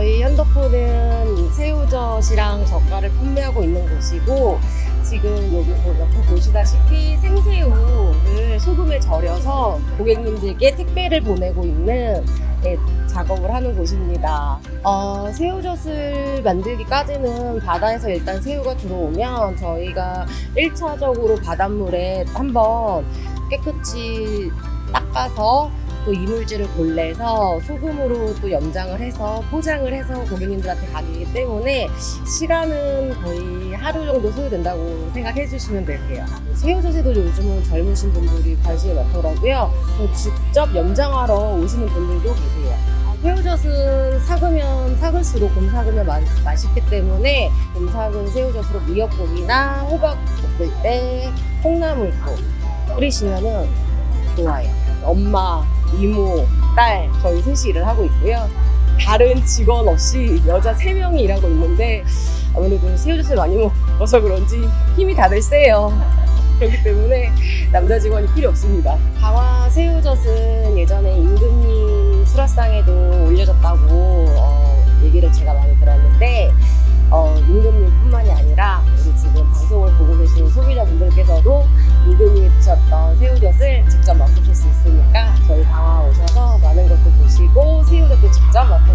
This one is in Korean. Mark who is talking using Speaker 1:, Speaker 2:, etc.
Speaker 1: 곳은 새우젓이랑 젓갈을 판매하고 있는 곳이고 지금 여기 보- 옆에 보시다시피 생새우를 소금에 절여서 고객님들께 택배를 보내고 있는 네, 작업을 하는 곳입니다. 어, 새우젓을 만들기까지는 바다에서 일단 새우가 들어오면 저희가 1차적으로 바닷물에 한번 깨끗이 닦아서 또 이물질을 골라서 소금으로 또 염장을 해서 포장을 해서 고객님들한테 가기 때문에 시간은 거의 하루 정도 소요된다고 생각해 주시면 될게요. 새우젓에도 요즘은 젊으신 분들이 관심이 많더라고요. 또 직접 염장하러 오시는 분들도 계세요. 새우젓은 삭으면 삭을수록 곰삭으면 맛, 맛있기 때문에 곰삭은 새우젓으로 미역국이나 호박 볶을 때 콩나물국 끓이시면은 좋아요. 엄마, 이모, 딸 저희 셋이 일을 하고 있고요. 다른 직원 없이 여자 세명이 일하고 있는데 아무래도 새우젓을 많이 먹어서 그런지 힘이 다들 세요. 그렇기 때문에 남자 직원이 필요 없습니다. 강화 새우젓은 예전에 임금님 수라상에도 올려졌다고 저희 다 오셔서 많은 것도 보시고 새우를 또 직접 맛보